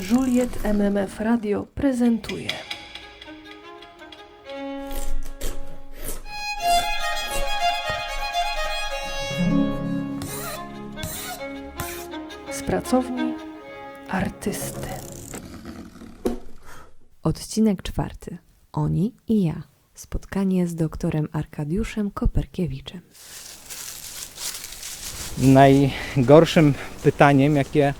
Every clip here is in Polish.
Juliet MMF Radio prezentuje. Z pracowni artysty. Odcinek czwarty. Oni i ja. Spotkanie z doktorem Arkadiuszem Koperkiewiczem. Najgorszym pytaniem, jakie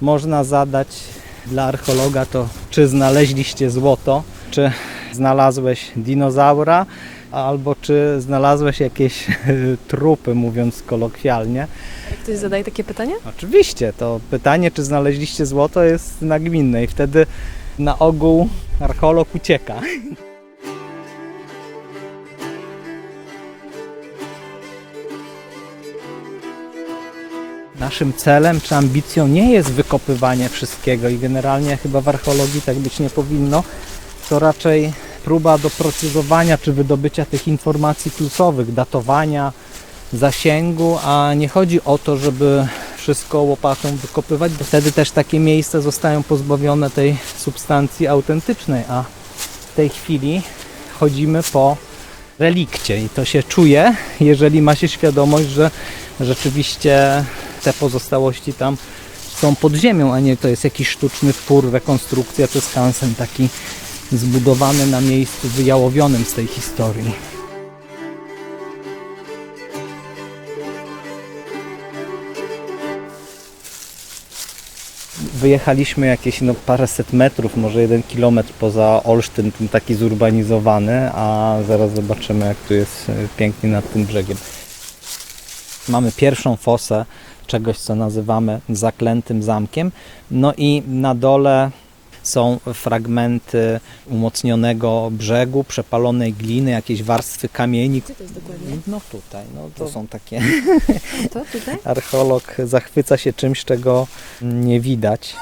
można zadać dla archeologa, to czy znaleźliście złoto, czy znalazłeś dinozaura, albo czy znalazłeś jakieś trupy, mówiąc kolokwialnie. Ktoś zadaje takie pytanie? Oczywiście, to pytanie, czy znaleźliście złoto, jest nagminne i wtedy na ogół archeolog ucieka. Naszym celem czy ambicją nie jest wykopywanie wszystkiego i generalnie chyba w archeologii tak być nie powinno. To raczej próba doprecyzowania czy wydobycia tych informacji kluczowych, datowania, zasięgu, a nie chodzi o to, żeby wszystko łopatą wykopywać, bo wtedy też takie miejsca zostają pozbawione tej substancji autentycznej, a w tej chwili chodzimy po relikcie i to się czuje, jeżeli ma się świadomość, że rzeczywiście te pozostałości tam są pod ziemią, a nie to jest jakiś sztuczny twór, rekonstrukcja czy skansen taki zbudowany na miejscu wyjałowionym z tej historii. Wyjechaliśmy jakieś no, paręset metrów, może jeden kilometr poza Olsztyn, ten taki zurbanizowany, a zaraz zobaczymy jak tu jest e, pięknie nad tym brzegiem. Mamy pierwszą fosę czegoś, co nazywamy zaklętym zamkiem. No i na dole są fragmenty umocnionego brzegu, przepalonej gliny, jakieś warstwy kamieni. Co to jest dokładnie? No tutaj, no to są takie To tutaj? archeolog zachwyca się czymś, czego nie widać.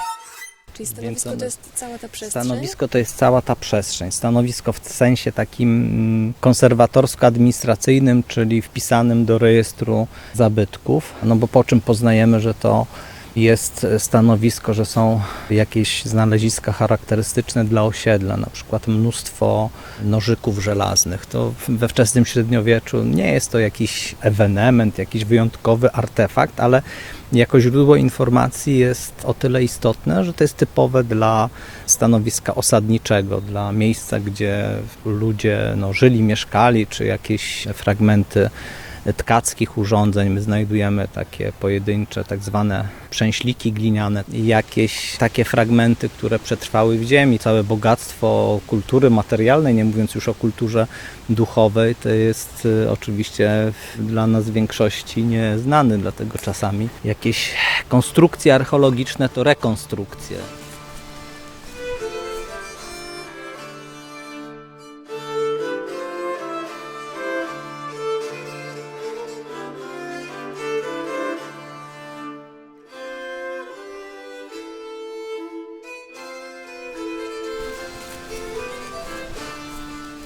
Czyli stanowisko to jest cała ta przestrzeń? Stanowisko to jest cała ta przestrzeń. Stanowisko w sensie takim mm, konserwatorsko-administracyjnym, czyli wpisanym do rejestru zabytków. No bo po czym poznajemy, że to jest stanowisko, że są jakieś znaleziska charakterystyczne dla osiedla, na przykład mnóstwo nożyków żelaznych. To we wczesnym średniowieczu nie jest to jakiś ewenement, jakiś wyjątkowy artefakt, ale jako źródło informacji jest o tyle istotne, że to jest typowe dla stanowiska osadniczego, dla miejsca, gdzie ludzie no, żyli, mieszkali, czy jakieś fragmenty tkackich urządzeń. My znajdujemy takie pojedyncze, tak zwane przęśliki gliniane, jakieś takie fragmenty, które przetrwały w ziemi. Całe bogactwo kultury materialnej, nie mówiąc już o kulturze duchowej, to jest y, oczywiście dla nas w większości nieznany, dlatego czasami jakieś konstrukcje archeologiczne to rekonstrukcje.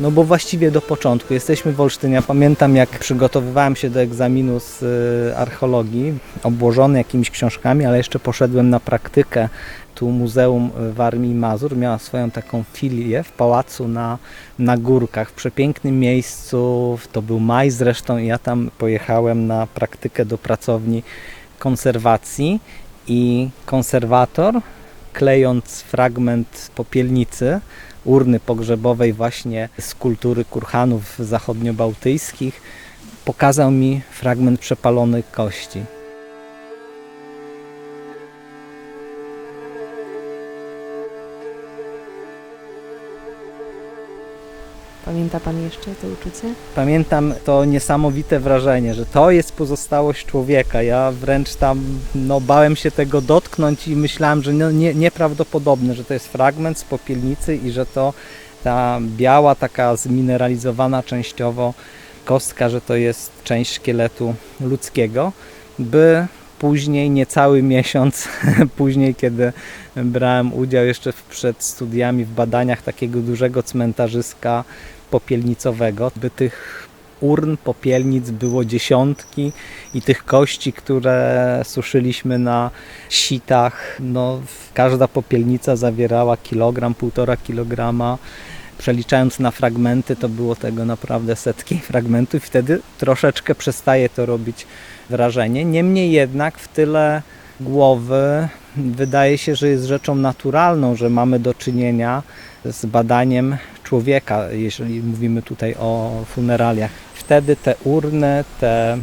No bo właściwie do początku. Jesteśmy w Olsztynie. Ja Pamiętam jak przygotowywałem się do egzaminu z y, archeologii, obłożony jakimiś książkami, ale jeszcze poszedłem na praktykę tu Muzeum w Armii i Mazur. Miała swoją taką filię w pałacu na, na górkach, w przepięknym miejscu. To był maj zresztą i ja tam pojechałem na praktykę do pracowni konserwacji i konserwator klejąc fragment popielnicy urny pogrzebowej właśnie z kultury kurhanów zachodniobałtyckich, pokazał mi fragment przepalonej kości. Pamięta Pan jeszcze to uczucie? Pamiętam to niesamowite wrażenie, że to jest pozostałość człowieka. Ja wręcz tam no, bałem się tego dotknąć i myślałem, że no, nie, nieprawdopodobne, że to jest fragment z popielnicy i że to ta biała, taka zmineralizowana częściowo kostka, że to jest część szkieletu ludzkiego, by później, niecały miesiąc później, kiedy brałem udział jeszcze w- przed studiami w badaniach takiego dużego cmentarzyska popielnicowego, by tych urn, popielnic było dziesiątki i tych kości, które suszyliśmy na sitach, no każda popielnica zawierała kilogram, półtora kilograma. Przeliczając na fragmenty, to było tego naprawdę setki fragmentów wtedy troszeczkę przestaje to robić wrażenie. Niemniej jednak w tyle głowy wydaje się, że jest rzeczą naturalną, że mamy do czynienia z badaniem człowieka, jeżeli mówimy tutaj o funeraliach. Wtedy te urny, te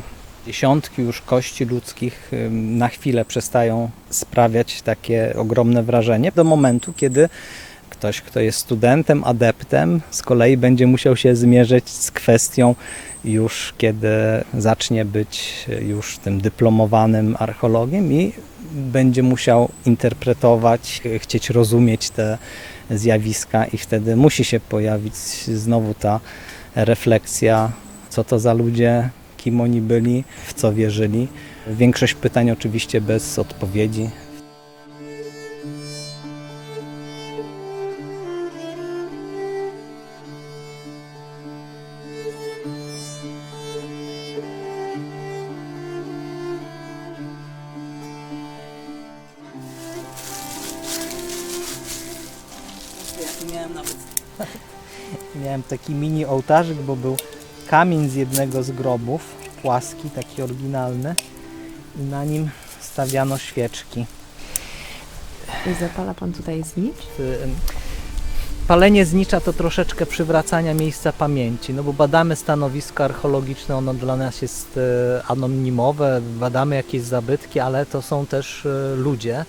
dziesiątki już kości ludzkich na chwilę przestają sprawiać takie ogromne wrażenie do momentu, kiedy ktoś, kto jest studentem, adeptem, z kolei będzie musiał się zmierzyć z kwestią już kiedy zacznie być już tym dyplomowanym archeologiem i będzie musiał interpretować, chcieć rozumieć te zjawiska i wtedy musi się pojawić znowu ta refleksja, co to za ludzie, kim oni byli, w co wierzyli. Większość pytań oczywiście bez odpowiedzi. Miałem taki mini ołtarzyk, bo był kamień z jednego z grobów, płaski, taki oryginalny i na nim stawiano świeczki. I zapala pan tutaj znicz? Y, Palenie znicza to troszeczkę przywracania miejsca pamięci, no bo badamy stanowisko archeologiczne, ono dla nas jest e, anonimowe, badamy jakieś zabytki, ale to są też e, ludzie,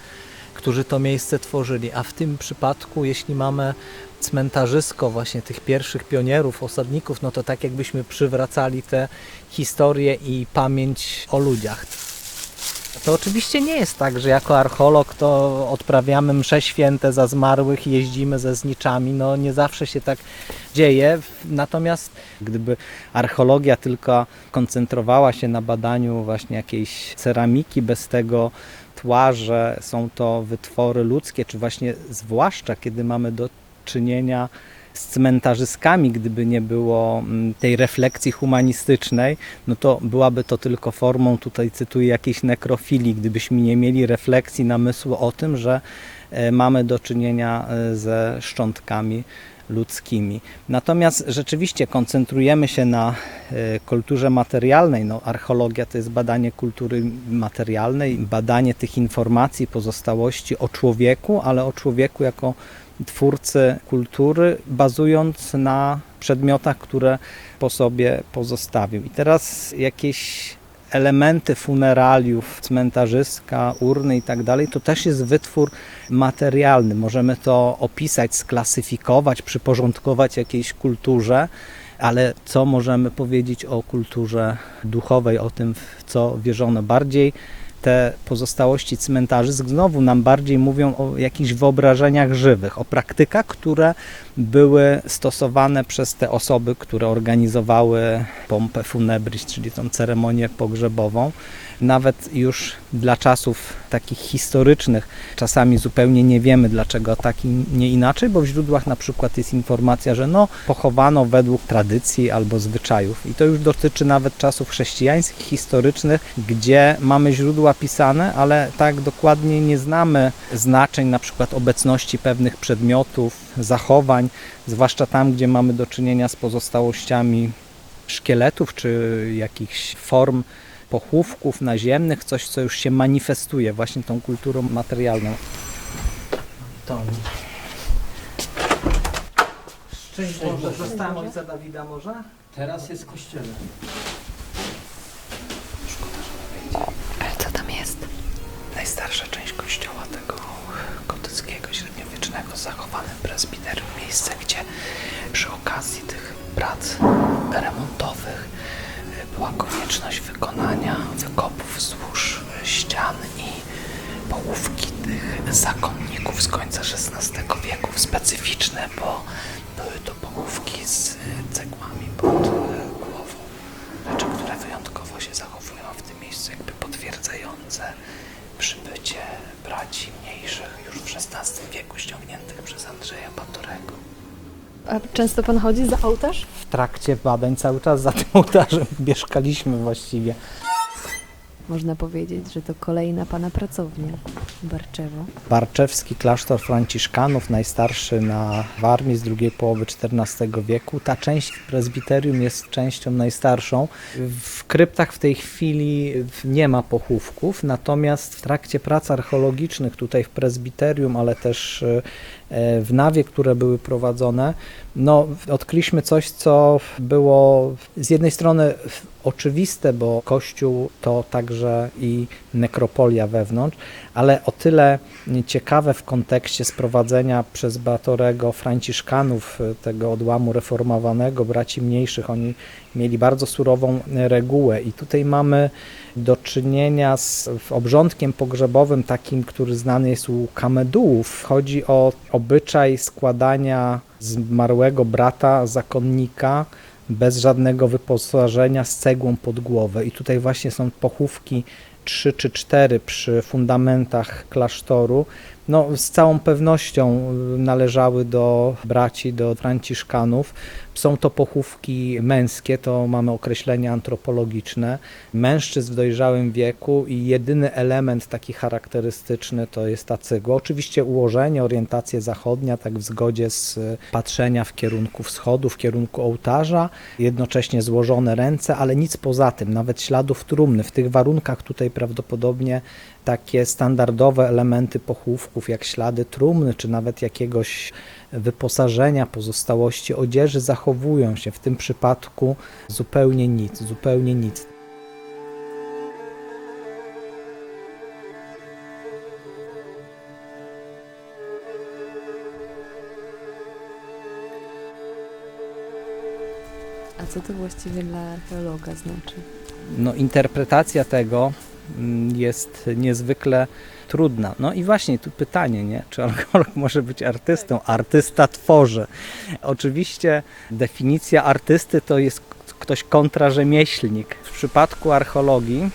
którzy to miejsce tworzyli, a w tym przypadku, jeśli mamy cmentarzysko właśnie tych pierwszych pionierów, osadników, no to tak jakbyśmy przywracali te historie i pamięć o ludziach. To oczywiście nie jest tak, że jako archeolog to odprawiamy msze święte za zmarłych, jeździmy ze zniczami. No nie zawsze się tak dzieje. Natomiast gdyby archeologia tylko koncentrowała się na badaniu właśnie jakiejś ceramiki bez tego tła, że są to wytwory ludzkie, czy właśnie zwłaszcza kiedy mamy do czynienia z cmentarzyskami, gdyby nie było mm, tej refleksji humanistycznej, no to byłaby to tylko formą, tutaj cytuję, jakiejś nekrofilii, gdybyśmy nie mieli refleksji, namysłu o tym, że mamy do czynienia e, ze szczątkami ludzkimi. Natomiast rzeczywiście koncentrujemy się na e, kulturze materialnej. No, archeologia to jest badanie kultury materialnej, badanie tych informacji, pozostałości o człowieku, ale o człowieku jako twórcy kultury, bazując na przedmiotach, które po sobie pozostawił. I teraz jakieś elementy funeraliów, cmentarzyska, urny i tak dalej, to też jest wytwór materialny. Możemy to opisać, sklasyfikować, przyporządkować jakiejś kulturze, ale co możemy powiedzieć o kulturze duchowej, o tym, w co wierzono bardziej? Te pozostałości cmentarzysk znowu nam bardziej mówią o jakichś wyobrażeniach żywych, o praktykach, które były stosowane przez te osoby, które organizowały pompę funebris, czyli tą ceremonię pogrzebową. Nawet już dla czasów takich historycznych czasami zupełnie nie wiemy dlaczego tak i nie inaczej, bo w źródłach na przykład jest informacja, że no pochowano według tradycji albo zwyczajów. I to już dotyczy nawet czasów chrześcijańskich, historycznych, gdzie mamy źródła pisane, ale tak dokładnie nie znamy znaczeń na przykład obecności pewnych przedmiotów, zachowań, zwłaszcza tam, gdzie mamy do czynienia z pozostałościami szkieletów czy jakichś form pochówków naziemnych, coś, co już się manifestuje właśnie tą kulturą materialną. To. Szczęść Boże, zostałem ojca Dawida może? Teraz jest w kościele. Ale co tam jest? Najstarsza część kościoła tego gotyckiego, średniowiecznego, zachowane presbiterium, miejsce, gdzie przy okazji tych prac remontowych była konieczność wykonania wykopów wzdłuż ścian i połówki tych zakonników z końca XVI wieku, specyficzne, bo były to połówki z cegłami pod głową. Rzeczy, które wyjątkowo się zachowują w tym miejscu, jakby potwierdzające przybycie braci mniejszych już w XVI wieku ściągniętych przez Andrzeja Batorego. A często pan chodzi za ołtarz? W trakcie badań cały czas za tym ołtarzem mieszkaliśmy właściwie. Można powiedzieć, że to kolejna pana pracownia. Barczewo. Barczewski klasztor franciszkanów, najstarszy na Warmii z drugiej połowy XIV wieku. Ta część prezbiterium jest częścią najstarszą. W kryptach w tej chwili nie ma pochówków, natomiast w trakcie prac archeologicznych tutaj w prezbiterium, ale też e, w nawie, które były prowadzone, no, odkryliśmy coś, co było z jednej strony oczywiste, bo kościół to także i nekropolia wewnątrz, ale o tyle ciekawe w kontekście sprowadzenia przez Batorego Franciszkanów e, tego odłamu reformowanego, braci mniejszych. Oni mieli bardzo surową regułę i tutaj mamy do czynienia z obrządkiem pogrzebowym takim, który znany jest u kamedułów. Chodzi o obyczaj składania zmarłego brata, zakonnika, bez żadnego wyposażenia, z cegłą pod głowę. I tutaj właśnie są pochówki trzy czy cztery przy fundamentach klasztoru. No, z całą pewnością należały do braci, do franciszkanów. Są to pochówki męskie, to mamy określenie antropologiczne, mężczyzn w dojrzałym wieku i jedyny element taki charakterystyczny to jest ta cegła. Oczywiście ułożenie, orientacja zachodnia, tak w zgodzie z patrzenia w kierunku wschodu, w kierunku ołtarza, jednocześnie złożone ręce, ale nic poza tym, nawet śladów trumny. W tych warunkach tutaj prawdopodobnie takie standardowe elementy jak ślady trumny, czy nawet jakiegoś wyposażenia, pozostałości odzieży zachowują się. W tym przypadku zupełnie nic, zupełnie nic. A co to właściwie dla archeologa znaczy? No, interpretacja tego mm, jest niezwykle trudna. No i właśnie tu pytanie, nie? czy archeolog może być artystą? Artysta tworzy. Oczywiście definicja artysty to jest ktoś kontrarzemieślnik. W przypadku archeologii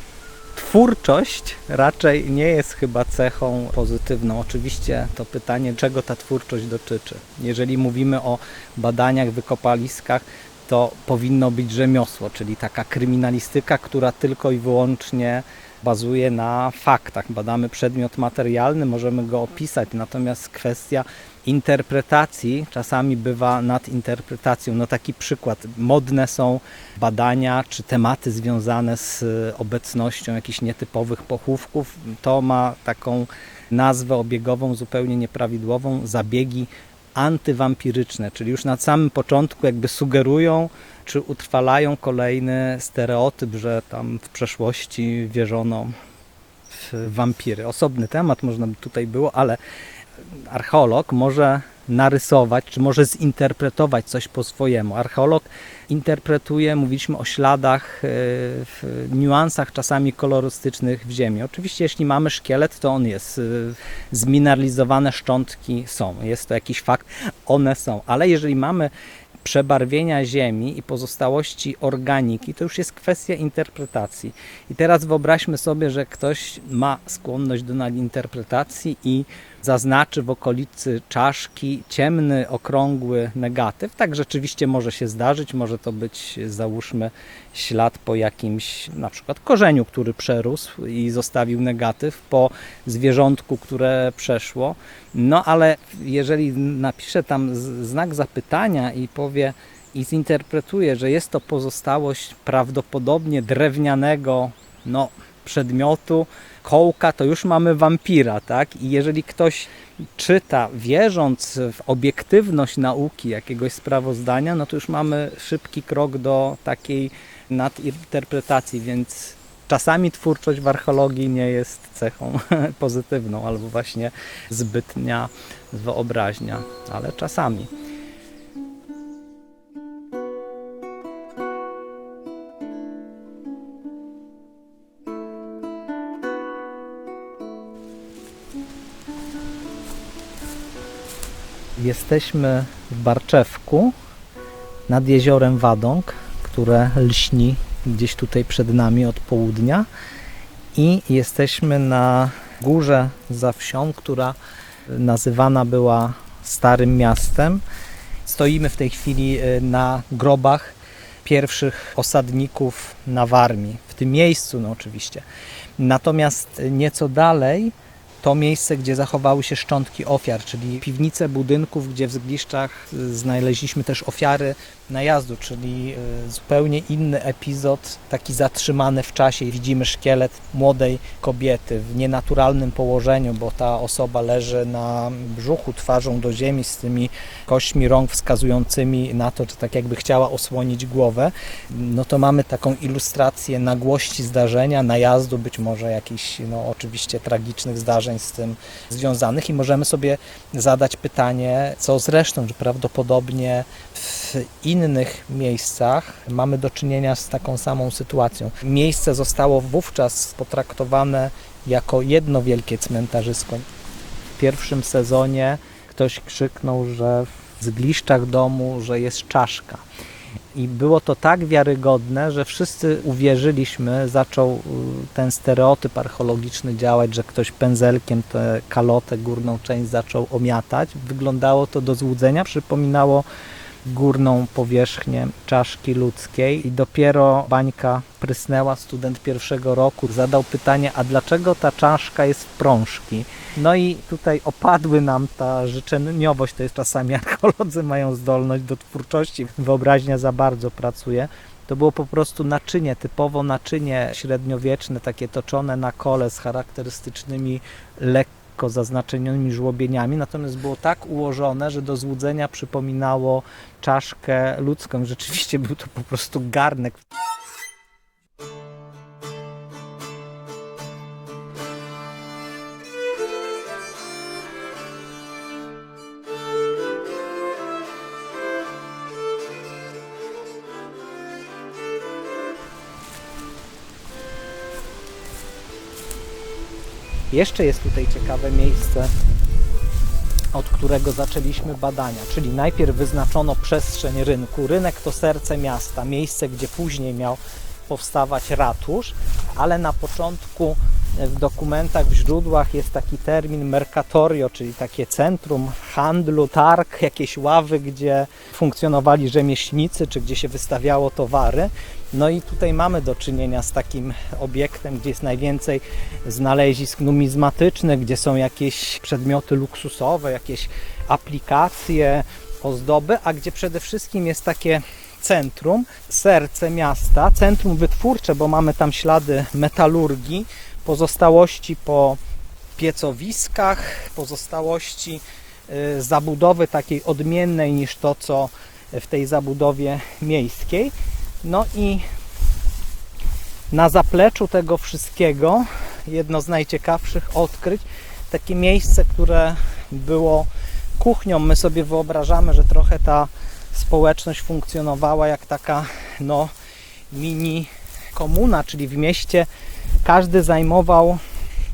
twórczość raczej nie jest chyba cechą pozytywną. Oczywiście to pytanie, czego ta twórczość dotyczy. Jeżeli mówimy o badaniach, wykopaliskach, to powinno być rzemiosło, czyli taka kryminalistyka, która tylko i wyłącznie bazuje na faktach. Badamy przedmiot materialny, możemy go opisać, natomiast kwestia interpretacji czasami bywa nad interpretacją. No taki przykład, modne są badania czy tematy związane z obecnością jakichś nietypowych pochówków. To ma taką nazwę obiegową zupełnie nieprawidłową, zabiegi antywampiryczne, czyli już na samym początku jakby sugerują czy utrwalają kolejny stereotyp, że tam w przeszłości wierzono w wampiry. Osobny temat można by tutaj było, ale archeolog może narysować, czy może zinterpretować coś po swojemu. Archeolog interpretuje, mówiliśmy o śladach, w niuansach czasami kolorystycznych w ziemi. Oczywiście jeśli mamy szkielet, to on jest, zmineralizowane szczątki są, jest to jakiś fakt, one są, ale jeżeli mamy przebarwienia ziemi i pozostałości organiki, to już jest kwestia interpretacji. I teraz wyobraźmy sobie, że ktoś ma skłonność do nadinterpretacji i zaznaczy w okolicy czaszki ciemny, okrągły negatyw. Tak rzeczywiście może się zdarzyć, może to być załóżmy ślad po jakimś na przykład korzeniu, który przerósł i zostawił negatyw, po zwierzątku, które przeszło. No ale jeżeli napisze tam znak zapytania i powie i zinterpretuje, że jest to pozostałość prawdopodobnie drewnianego no, przedmiotu, kołka, to już mamy wampira, tak? I jeżeli ktoś czyta, wierząc w obiektywność nauki jakiegoś sprawozdania, no to już mamy szybki krok do takiej nadinterpretacji, więc czasami twórczość w archeologii nie jest cechą pozytywną, albo właśnie zbytnia wyobraźnia, ale czasami. Jesteśmy w Barczewku nad jeziorem Wadąg, które lśni gdzieś tutaj przed nami od południa i jesteśmy na górze za wsią, która nazywana była Starym Miastem Stoimy w tej chwili y, na grobach pierwszych osadników na Warmii, w tym miejscu no oczywiście. Natomiast nieco dalej to miejsce, gdzie zachowały się szczątki ofiar, czyli piwnice budynków, gdzie w zgliszczach znaleźliśmy też ofiary najazdu, czyli y, zupełnie inny epizod, taki zatrzymany w czasie. Widzimy szkielet młodej kobiety w nienaturalnym położeniu, bo ta osoba leży na brzuchu, twarzą do ziemi z tymi kośćmi rąk wskazującymi na to, że tak jakby chciała osłonić głowę. No to mamy taką ilustrację nagłości zdarzenia, najazdu, być może jakichś, no oczywiście tragicznych zdarzeń z tym związanych i możemy sobie zadać pytanie, co z resztą, że prawdopodobnie w innych miejscach mamy do czynienia z taką samą sytuacją. Miejsce zostało wówczas potraktowane jako jedno wielkie cmentarzysko. W pierwszym sezonie ktoś krzyknął, że w zgliszczach domu, że jest czaszka. I było to tak wiarygodne, że wszyscy uwierzyliśmy, zaczął y, ten stereotyp archeologiczny działać, że ktoś pędzelkiem tę kalotę, górną część zaczął omiatać. Wyglądało to do złudzenia, przypominało górną powierzchnię czaszki ludzkiej i dopiero bańka prysnęła, student pierwszego roku zadał pytanie, a dlaczego ta czaszka jest w prążki? No i tutaj opadły nam ta życzeniowość, to jest czasami archeolodzy mają zdolność do twórczości, wyobraźnia za bardzo pracuje. To było po prostu naczynie, typowo naczynie średniowieczne, takie toczone na kole z charakterystycznymi lekko zaznaczonymi żłobieniami, natomiast było tak ułożone, że do złudzenia przypominało czaszkę ludzką. Rzeczywiście był to po prostu garnek. Jeszcze jest tutaj ciekawe miejsce, od którego zaczęliśmy badania, czyli najpierw wyznaczono przestrzeń rynku. Rynek to serce miasta, miejsce, gdzie później miał powstawać ratusz, ale na początku w dokumentach, w źródłach jest taki termin mercatorio, czyli takie centrum handlu, targ, jakieś ławy, gdzie funkcjonowali rzemieślnicy, czy gdzie się wystawiało towary. No i tutaj mamy do czynienia z takim obiektem, gdzie jest najwięcej znalezisk numizmatycznych, gdzie są jakieś przedmioty luksusowe, jakieś aplikacje, ozdoby, a gdzie przede wszystkim jest takie centrum, serce miasta, centrum wytwórcze, bo mamy tam ślady metalurgii, pozostałości po piecowiskach, pozostałości y, zabudowy takiej odmiennej niż to, co w tej zabudowie miejskiej. No i na zapleczu tego wszystkiego jedno z najciekawszych odkryć, takie miejsce, które było kuchnią. My sobie wyobrażamy, że trochę ta społeczność funkcjonowała jak taka no, mini komuna, czyli w mieście każdy zajmował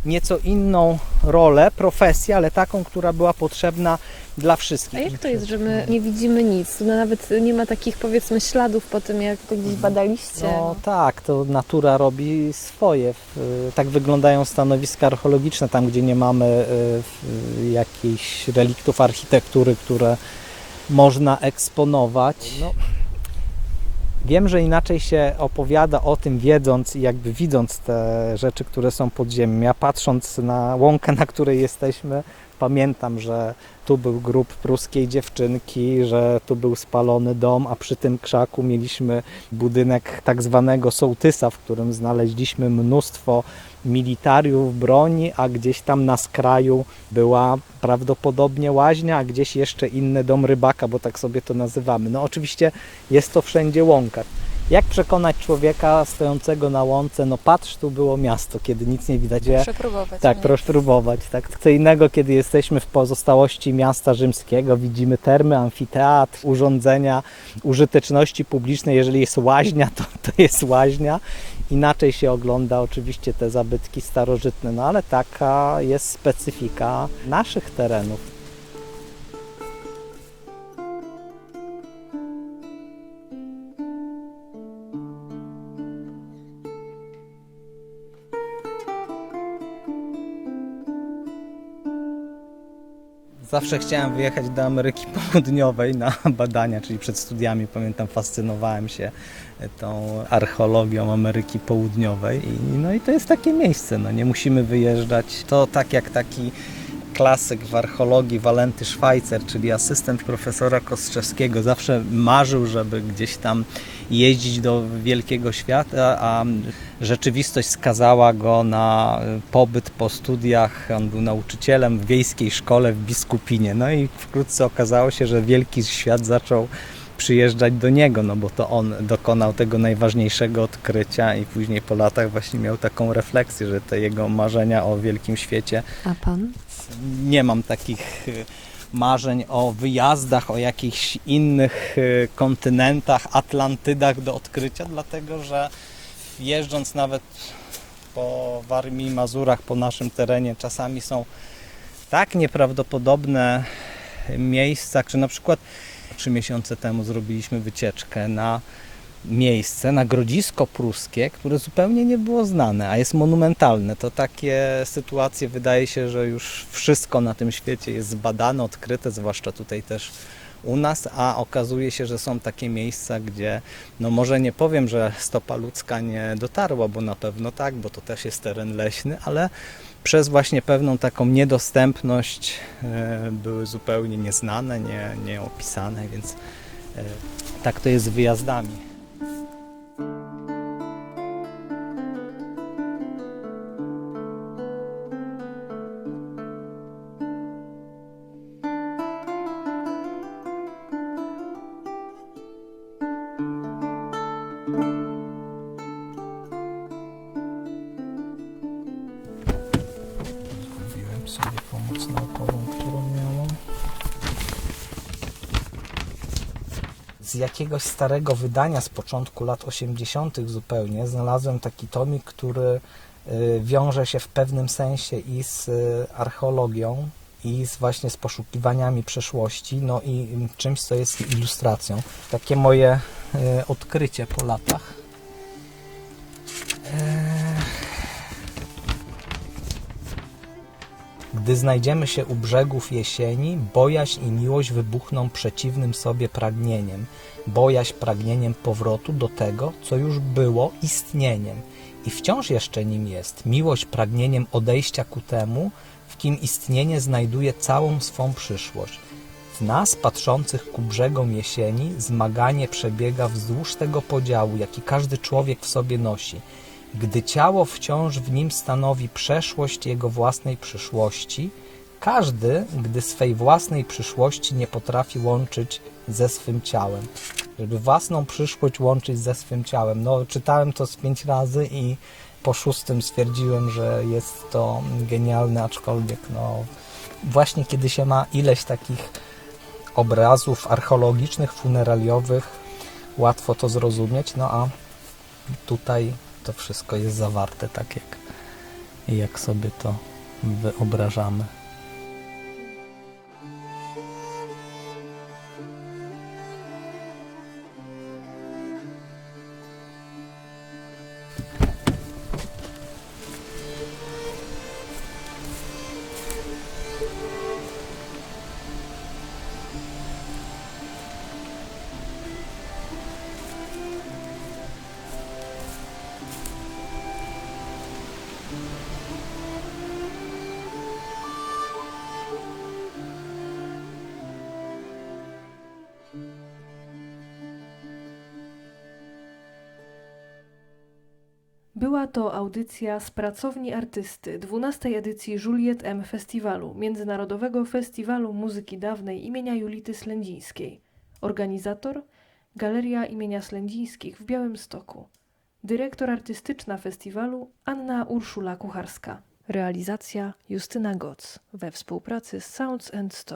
nieco inną rolę, profesję, ale taką, która była potrzebna dla wszystkich. A jak to jest, że my nie widzimy nic? No nawet nie ma takich powiedzmy śladów po tym, jak to gdzieś badaliście. No tak, to natura robi swoje. Tak wyglądają stanowiska archeologiczne, tam gdzie nie mamy y, jakichś reliktów architektury, które można eksponować. No, wiem, że inaczej się opowiada o tym, wiedząc i jakby widząc te rzeczy, które są pod ziemią. Ja patrząc na łąkę, na której jesteśmy, pamiętam, że tu był grób pruskiej dziewczynki, że tu był spalony dom, a przy tym krzaku mieliśmy budynek tak zwanego sołtysa, w którym znaleźliśmy mnóstwo militariów, broni, a gdzieś tam na skraju była prawdopodobnie łaźnia, a gdzieś jeszcze inny dom rybaka, bo tak sobie to nazywamy. No oczywiście jest to wszędzie łąka. Jak przekonać człowieka stojącego na łące, no patrz, tu było miasto, kiedy nic nie widać. Ja- Przepróbować. tak, nie? proszę próbować. Tak. Co innego, kiedy jesteśmy w pozostałości miasta rzymskiego, widzimy termy, amfiteatr, urządzenia użyteczności publicznej. Jeżeli jest łaźnia, to, to jest łaźnia. Inaczej się ogląda oczywiście te zabytki starożytne, no ale taka jest specyfika naszych terenów. Zawsze chciałem wyjechać do Ameryki Południowej na badania, czyli przed studiami, pamiętam, fascynowałem się tą archeologią Ameryki Południowej i, no i to jest takie miejsce, no nie musimy wyjeżdżać. To tak jak taki klasyk w archeologii Walenty Szwajcer, czyli asystent profesora Kostrzewskiego, zawsze marzył, żeby gdzieś tam jeździć do wielkiego świata, a rzeczywistość skazała go na pobyt po studiach. On był nauczycielem w wiejskiej szkole w Biskupinie. No i wkrótce okazało się, że wielki świat zaczął przyjeżdżać do niego, no bo to on dokonał tego najważniejszego odkrycia i później po latach właśnie miał taką refleksję, że te jego marzenia o wielkim świecie A pan? nie mam takich y, marzeń o wyjazdach, o jakichś innych y, kontynentach, Atlantydach do odkrycia, dlatego że jeżdżąc nawet po Warmii Mazurach, po naszym terenie, czasami są tak nieprawdopodobne miejsca, czy na przykład trzy miesiące temu zrobiliśmy wycieczkę na miejsce, na grodzisko pruskie, które zupełnie nie było znane, a jest monumentalne. To takie sytuacje wydaje się, że już wszystko na tym świecie jest zbadane, odkryte, zwłaszcza tutaj też u nas, a okazuje się, że są takie miejsca, gdzie no może nie powiem, że stopa ludzka nie dotarła, bo na pewno tak, bo to też jest teren leśny, ale przez właśnie pewną taką niedostępność e, były zupełnie nieznane, nie, nieopisane, więc e, tak to jest z wyjazdami. Jakiegoś starego wydania z początku lat 80. zupełnie znalazłem taki tomik, który y, wiąże się w pewnym sensie i z y, archeologią, i z właśnie z poszukiwaniami przeszłości, no i y, czymś, co jest ilustracją. Takie moje odkrycie po latach. Gdy znajdziemy się u brzegów jesieni, bojaźń i miłość wybuchną przeciwnym sobie pragnieniem. Bojaźń pragnieniem powrotu do tego, co już było istnieniem i wciąż jeszcze nim jest. Miłość pragnieniem odejścia ku temu, w kim istnienie znajduje całą swą przyszłość. W nas, patrzących ku brzegom jesieni, zmaganie przebiega wzdłuż tego podziału, jaki każdy człowiek w sobie nosi. Gdy ciało wciąż w nim stanowi przeszłość jego własnej przyszłości, każdy, gdy swej własnej przyszłości nie potrafi łączyć ze swym ciałem. Żeby własną przyszłość łączyć ze swym ciałem. No, czytałem to z pięć razy i po szóstym stwierdziłem, że jest to genialne, aczkolwiek no, właśnie kiedy się ma ileś takich obrazów archeologicznych, funeraliowych, łatwo to zrozumieć, no a tutaj to wszystko jest zawarte tak, jak, jak sobie to wyobrażamy. Była to audycja z pracowni artysty 12 edycji Juliet M. Festiwalu, Międzynarodowego Festiwalu Muzyki Dawnej imienia Julity Slędzińskiej. Organizator Galeria imienia Slędzińskich w Białymstoku. Dyrektor artystyczna festiwalu Anna Urszula Kucharska. Realizacja Justyna Goc we współpracy z Sounds and Stories.